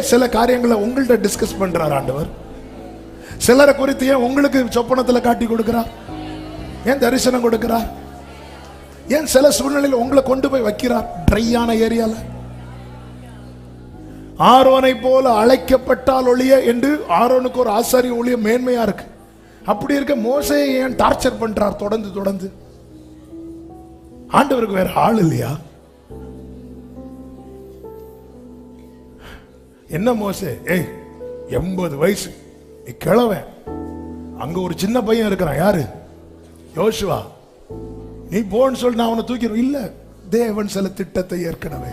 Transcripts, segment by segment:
சில காரியங்களை உங்கள்ட்ட டிஸ்கஸ் பண்றார் ஆண்டவர். சிலரை குறித்து ஏன் உங்களுக்கு சொப்பனத்தில் காட்டி கொடுக்கிறார்? ஏன் தரிசனம் கொடுக்கிறார்? ஏன் சில சூழ்நிலையில் உங்களை கொண்டு போய் வைக்கிறார்? ட்ரையான ஏரியால. ஆரோனை போல அழைக்கப்பட்டால் ஒழிய என்று ஆரோனுக்கு ஒரு ஆசாரிய ஒழிய மேன்மையா இருக்கு. அப்படி இருக்க மோசையை ஏன் டார்ச்சர் பண்றார்? தொடர்ந்து தொடர்ந்து. ஆண்டவருக்கு வேற ஆள் இல்லையா? என்ன மோசே? ஏய் எண்பது வயசு. நீ கிழவன். அங்க ஒரு சின்ன பையன் இருக்கிறான். யாரு? யோசுவா. நீ போன்னு சொல்லி நான் அவனை தூக்கிடுவேன். இல்ல தேவன் சில திட்டத்தை ஏற்கனவே.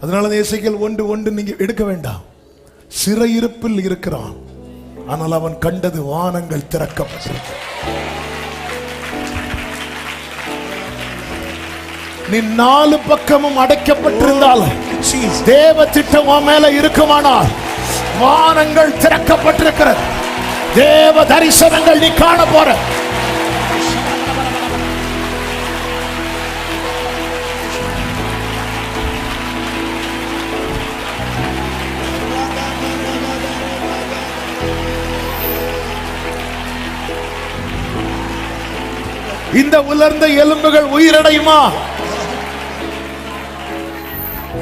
அதனால இசைகள் ஒன்று ஒன்று நீங்க எடுக்க வேண்டாம். சிறையிருப்பில் இருக்கிறான். ஆனால் அவன் கண்டது வானங்கள் திறக்கப்பட்டிருக்கு நீ நாலு பக்கமும் அடைக்கப்பட்டிருந்தாலும் தேவ திட்டம் மேல இருக்குமானால் வானங்கள் திறக்கப்பட்டிருக்கிறது. தேவ தரிசனங்கள் நீ காண போற. இந்த உலர்ந்த எலும்புகள் உயிரடையுமா?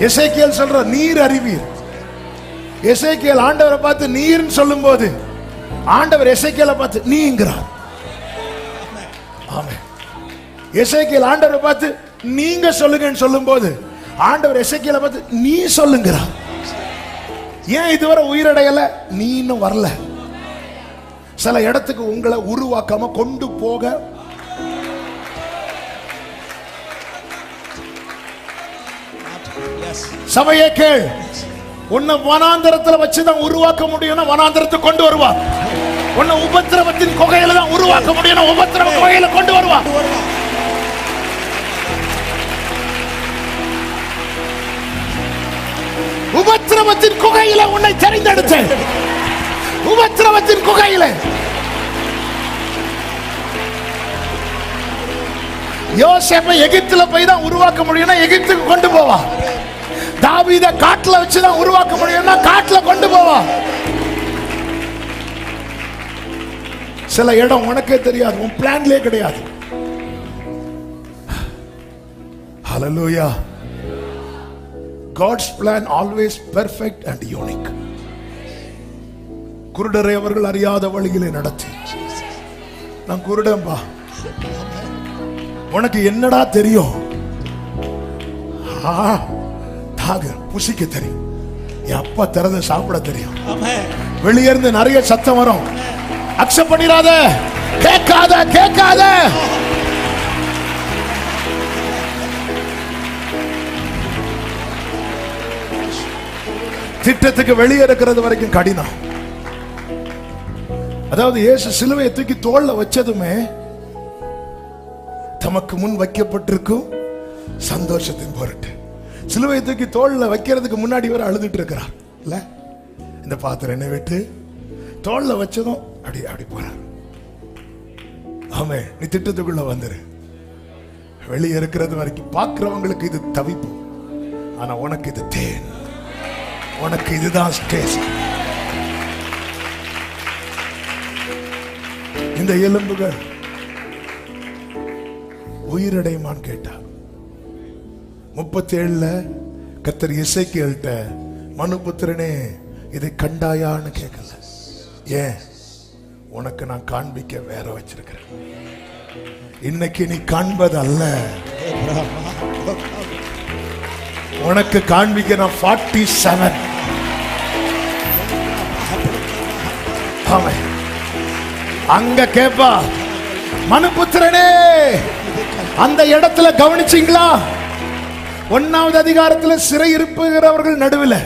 இசைக்கியல் சொல்ற நீர் அறிவீர். எசேக்கியல் ஆண்டவரை பார்த்து நீர்னு சொல்லும்போது ஆண்டவர் இசைக்கியலை பார்த்து நீங்கிறார். ஆமே இசைக்கியல் ஆண்டவரை பார்த்து நீங்க சொல்லுங்கன்னு சொல்லும்போது ஆண்டவர் எசேக்கியலை பார்த்து நீ சொல்லுங்கிறார். ஏன் இதுவரை உயிரடையல? நீ இன்னும் வரல. சில இடத்துக்கு உங்களை உருவாக்காம கொண்டு போக சபையை கேள். உன்னை வனாந்தரத்துல வச்சுதான் உருவாக்க முடியும்னா வனாந்தரத்தை கொண்டு வருவா. உன்னை உபத்திரவத்தின் குகையில தான் உருவாக்க முடியும் உபத்திரவ குகையில கொண்டு வருவா. உபத்திரவத்தின் குகையில உன்னை தெரிந்தெடுத்தேன். உபத்திரவத்தின் குகையில. யோசேப்பை எகிப்துல போய் தான் உருவாக்க முடியும்னா எகிப்துக்கு கொண்டு போவா. தாவீத காட்டுல வச்சுதான் உருவாக்க முடியும்னா காட்டுல கொண்டு போவா? சில இடம் உனக்கே தெரியாது உன் பிளான்லயே கிடையாது. ஹalleluya God's plan always perfect and unique. குருடரை அவர்கள் அறியாத வழியிலே நடத்தி. நான் குருடன்பா உனக்கு என்னடா தெரியும்? ஆ, தாக புசிக்க தெரியும். என் அப்பா திறந்து சாப்பிட தெரியும். வெளியே இருந்து நிறைய சத்தம் வரும். அக்செப்ட் பண்ணிராத கேட்காத கேட்காத. திட்டத்துக்கு வெளியே இருக்கிறது வரைக்கும் கடினம். அதாவது இயேசு சிலுவையை தூக்கி தோல்ல வச்சதுமே தமக்கு முன் வைக்கப்பட்டிருக்கும் சந்தோஷத்தின் பொருட்டு. சிலுவை தூக்கி தோளில் வைக்கிறதுக்கு முன்னாடி வரை அழுதுட்டு இருக்கிறார். இல்ல? இந்த பாத்திரம் என்ன விட்டு தோளில் வச்சதும் அப்படி அப்படி போறார். ஆமே நீ திட்டத்துக்குள்ள வந்துரு. வெளியே இருக்கிறது வரைக்கும் பார்க்குறவங்களுக்கு இது தவிப்பு. ஆனா உனக்கு இது தேன். உனக்கு இதுதான் டேஸ்ட் இந்த எலும்புகள் உயிரடையுமான்னு கேட்டா முப்பத்தேழுல கத்தர் இசைக்கியல்கிட்ட மனுபுத்திரனே இதை கண்டாயான்னு கேட்கல ஏன்? உனக்கு நான் காண்பிக்க வேற வச்சிருக்கிறேன். இன்னைக்கு நீ காண்பது அல்ல உனக்கு காண்பிக்க நான் ஃபார்ட்டி செவன் அங்க கேப்பா. மனுபுத்திரனே அந்த இடத்துல கவனிச்சிங்களா? ஒன்னாவது அதிகாரத்துல சிறை இருப்புகிறவர்கள் நடுவில்.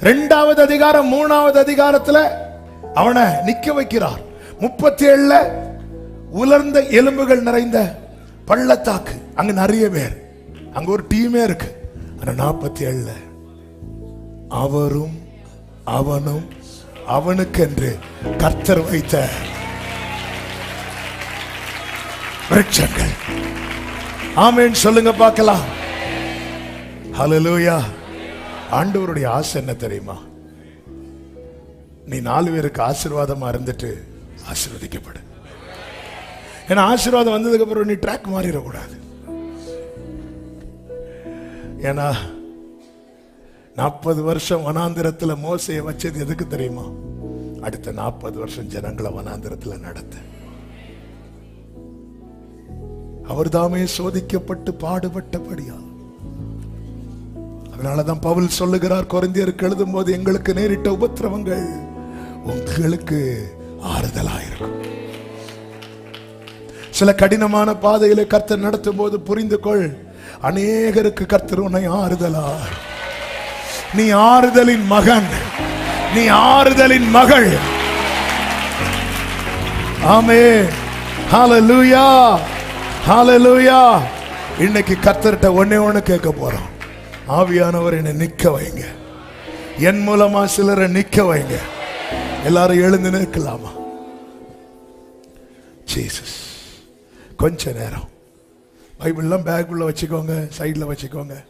ரெண்டாவது அதிகாரம் மூணாவது அதிகாரத்துல அவனை நிக்க வைக்கிறார். முப்பத்தி ஏழுல உலர்ந்த எலும்புகள் நிறைந்த பள்ளத்தாக்கு. அங்க நிறைய பேர். அங்க ஒரு டீமே இருக்கு. ஆனா நாற்பத்தி ஏழுல அவரும் அவனும் அவனுக்கு என்று கர்த்தர் வைத்த விரட்சங்கள். ஆமென். சொல்லுங்க பார்க்கலாம். ஹலலூயா ஆண்டவருடைய ஆசை என்ன தெரியுமா? நீ நாலு பேருக்கு ஆசீர்வாதமா இருந்துட்டு ஆசீர்வதிக்கப்படு. ஏன்னா ஆசீர்வாதம் வந்ததுக்கு அப்புறம் நீ ட்ராக் மாறிடக்கூடாது. ஏன்னா நாற்பது வருஷம் வனாந்திரத்தில் மோசையை வச்சது எதுக்கு தெரியுமா? அடுத்த நாற்பது வருஷம் ஜனங்களை வனாந்திரத்தில் நடத்த. அவர் தாமே சோதிக்கப்பட்டு பாடுபட்டபடியா அதனாலதான் பவுல் சொல்லுகிறார் குறைந்தியருக்கு எழுதும் போது எங்களுக்கு நேரிட்ட உபத்திரவங்கள் உங்களுக்கு ஆறுதலாயிருக்கும். சில கடினமான பாதையில கர்த்தர் நடத்தும் போது புரிந்து கொள் அநேகருக்கு கர்த்தர் உன்னை ஆறுதலார். நீ ஆறுதலின் மகன் நீ ஆறுதலின் மகள். ஆமே. ஹalleluya ஹalleluya இன்னைக்கு கர்த்தர்ட்ட ஒன்னே ஒன்னு கேட்க போறோம். ஆவியானவர் என்னை நிக்க வைங்க. என் மூலமா சிலரை நிக்க வைங்க. எல்லாரும் எழுந்து நிற்கலாமா? ஜீசஸ் கொஞ்ச நேரம். பைபிள்லாம் பேக்குள்ள வச்சுக்கோங்க சைடில் வச்சுக்கோங்க.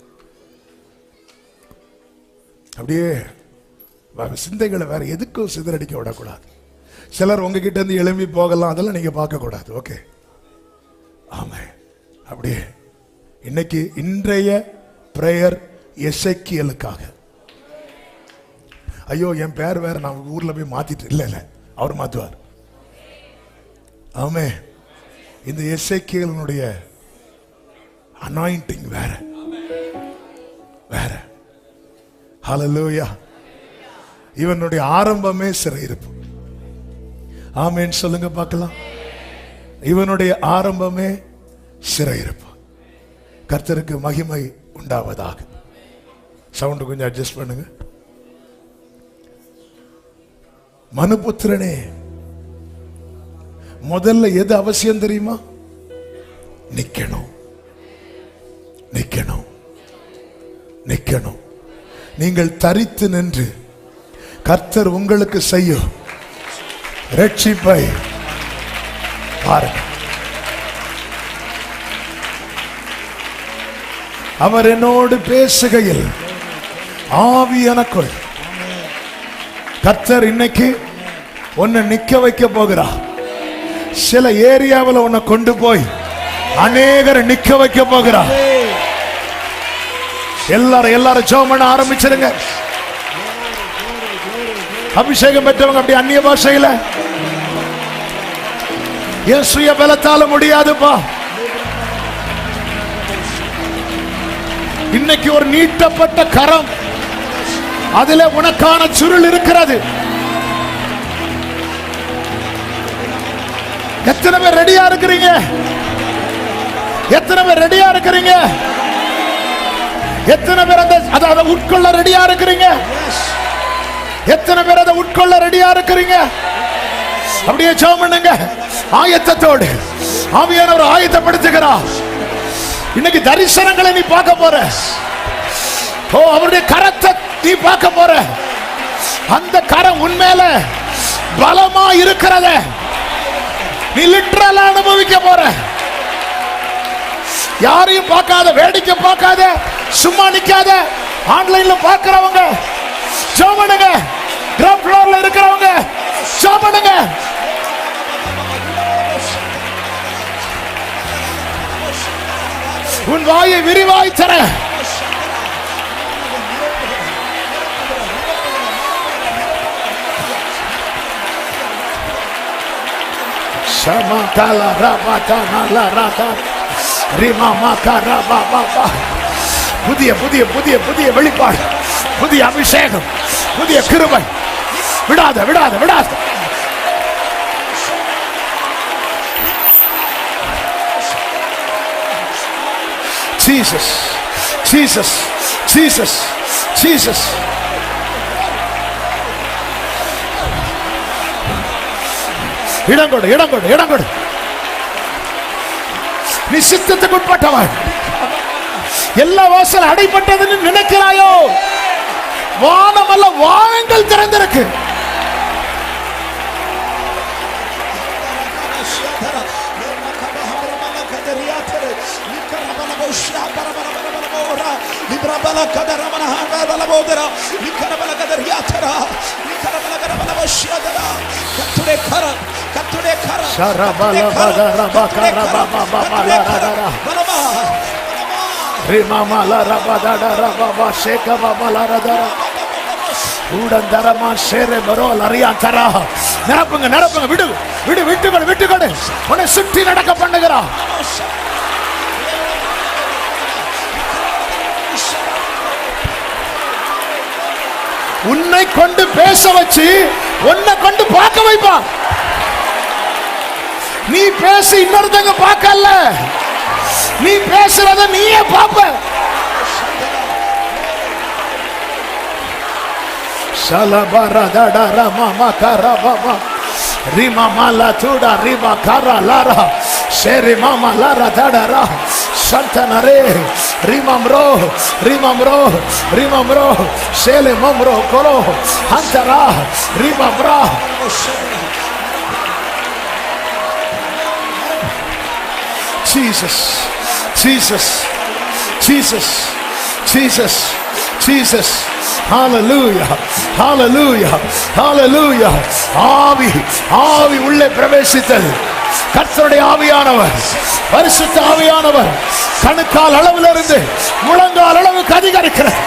அப்படியே வேற சிந்தைகளை வேற எதுக்கும் சிதறடிக்க விடக்கூடாது. சிலர் உங்ககிட்ட இருந்து எழும்பி போகலாம் அதெல்லாம் நீங்க பார்க்கக்கூடாது. ஓகே ஆமாம் அப்படியே இன்னைக்கு இன்றைய பிரேயர் எசைக்கியலுக்காக ஐயோ என் பேர் வேற நான் ஊர்ல போய் மாத்திட்டு இல்ல இல்ல. அவர் மாத்துவார். ஆமே இந்த எசைக்கியலினுடைய அனாயிண்டிங் வேற. வேற. ஹலலூயா இவனுடைய ஆரம்பமே சிறையிருப்பு. ஆமேன்னு சொல்லுங்க பார்க்கலாம். இவனுடைய ஆரம்பமே சிறையிருப்பு. கர்த்தருக்கு மகிமை உண்டாவதாக சவுண்ட் கொஞ்சம் அட்ஜஸ்ட் பண்ணுங்க. மனுபுத்திரனே முதல்ல எது அவசியம் தெரியுமா? நிக்கணும். நிக்கணும். நிக்கணும். நீங்கள் தரித்து நின்று கர்த்தர் உங்களுக்கு செய்யும் ரட்சிப்பை பாருங்க அவர் என்னோடு பேசுகையில் ஆவி எனக்குள். கத்தர் இன்னைக்கு உன்னை நிக்க வைக்க போகிறார். சில ஏரியாவில் உன்னை கொண்டு போய் அநேகரை நிக்க வைக்க போகிறார். எல்லாரும் எல்லாரும் ஜெபம் பண்ண ஆரம்பிச்சிருங்க. அபிஷேகம் பெற்றவங்க அப்படி அந்நிய பாஷையில். என் சுய பலத்தால முடியாதுப்பா. இன்னைக்கு ஒரு நீட்டப்பட்ட கரம். அதுல உனக்கான சுருள் இருக்கிறது. எத்தனை பேர் ரெடியா இருக்கிறீங்க? எத்தனை பேர் ரெடியா இருக்கிறீங்க? எத்தனை பேர் அந்த அதை உட்கொள்ள ரெடியா இருக்கிறீங்க? எத்தனை பேர் அதை உட்கொள்ள ரெடியா இருக்கிறீங்க? அப்படியே ஜெபம் பண்ணுங்க. ஆயத்தத்தோடு. ஆவியானவர் ஆயத்தப்படுத்துகிறார். இன்னைக்கு தரிசனங்களை நீ பார்க்க போற. ஓ அவருடைய கரத்தை நீ பார்க்க போற. அந்த கரம் உண்மையில பலமா இருக்கிறத நீ லிட்டரலா அனுபவிக்க போற. யாரையும் பார்க்காத வேடிக்கை பார்க்காத சும்மா நிக்காத. ஆன்லைன்ல பார்க்கிறவங்க ஜெபம் கிரவுண்ட் ஃப்ளோர்ல இருக்கிறவங்க சோமனுங்க உன் வாயை விரிவாய் தர. Shamakala Rabatana La Rata Rimamaka Rababa புதிய புதிய புதிய புதிய வெளிப்பாடு புதிய அபிஷேகம் புதிய கிருபை. விடாத விடாத விடாத. Jesus, Jesus, Jesus, Jesus. இடம் கொடு இடம் கொடு இடம் கொடு. நீ சித்தத்துக்கு உட்பட்டவன். எல்லா வாசல் அடைப்பட்டதுன்னு நினைக்கிறாயோ? வானமல்ல வானங்கள் திறந்திருக்கு. Rabala Kadaramana Rabala Bodara, Nikarabala Kadariatara, Nikarabala Kadabala Shadara, Kature Kara, Kature Kara, Sharabala Badara Bakara Baba Baba La Radara. Balama, Rimama La Rabadara Rababa Sheka Baba La Radara. ஊடந்தரமா சேர பரோ லரியாந்தரா நிரப்புங்க நிரப்புங்க விடு விடு விட்டுக்கொடு விட்டுக்கொடு உன்னை சுற்றி நடக்க பண்ணுகிறா உன்னை கொண்டு பேச வச்சு உன்னை கொண்டு பார்க்க வைப்பான் நீ பேசி இன்னொருத்தங்க பார்க்கல. நீ பேசுறத நீயே பார்ப்ப. Shalabara dada rama makara baba. Rima mala tuda rima kara lara. Sheri mama lara dada ra. Shantanare. Rimamro. Rimamro. Rimamro. Shele mamro koro. Hantara. Rimamra. Jesus. Jesus. Jesus. Jesus. Jesus. Hallelujah. Hallelujah. Hallelujah. ஆவி ஆவி உள்ளே பிரவேசித்தல் கர்த்தருடைய ஆவியானவர் பரிசுத்த ஆவியானவர் கணுக்கால் அளவிலிருந்து முழங்கால் அளவுக்கு அதிகரிக்கிறார்